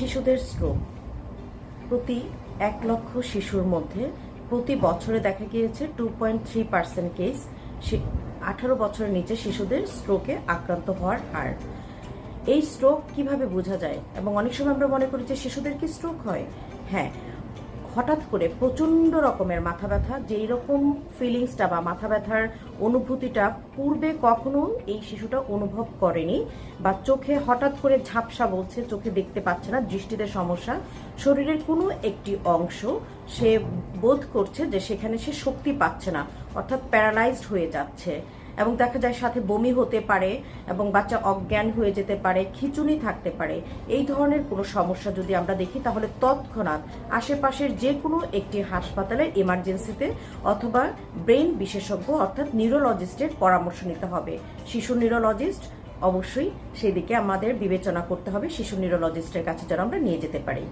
শিশুদের স্ট্রোক প্রতি এক লক্ষ শিশুর মধ্যে প্রতি বছরে দেখা গিয়েছে two point three percent case আঠারো বছরের নিচে শিশুদের স্ট্রোকে আক্রান্ত হওয়ার হার। এই স্ট্রোক কীভাবে বোঝা যায়? এবং অনেক সময় আমরা মনে করি যে শিশুদের কি স্ট্রোক হয়? হ্যাঁ হঠাৎ করে প্রচণ্ড রকমের মাথা ব্যথা, যেই রকম ফিলিংসটা বা মাথা ব্যথার অনুভূতিটা পূর্বে কখনো এই শিশুটা অনুভব করেনি বা চোখে হঠাৎ করে ঝাপসা বলছে, চোখে দেখতে পাচ্ছে না, দৃষ্টিতে সমস্যা, শরীরের কোনো একটি অংশ সে বোধ করছে যে সেখানে সে শক্তি পাচ্ছে না, অর্থাৎ প্যারালাইজড হয়ে যাচ্ছে। এবং দেখা যায় সাথে বমি হতে পারে এবং বাচ্চা অজ্ঞান হয়ে যেতে পারে, খিচুনি থাকতে পারে। এই ধরনের কোনো সমস্যা যদি আমরা দেখি, তাহলে তৎক্ষণাৎ আশেপাশের যে কোনো একটি হাসপাতালে ইমার্জেন্সিতে অথবা ব্রেন বিশেষজ্ঞ অর্থাৎ নিউরোলজিস্টের পরামর্শ নিতে হবে। শিশু নিউরোলজিস্ট অবশ্যই সেদিকে আমাদের বিবেচনা করতে হবে। শিশু নিউরোলজিস্টের কাছে যেন আমরা নিয়ে যেতে পারি।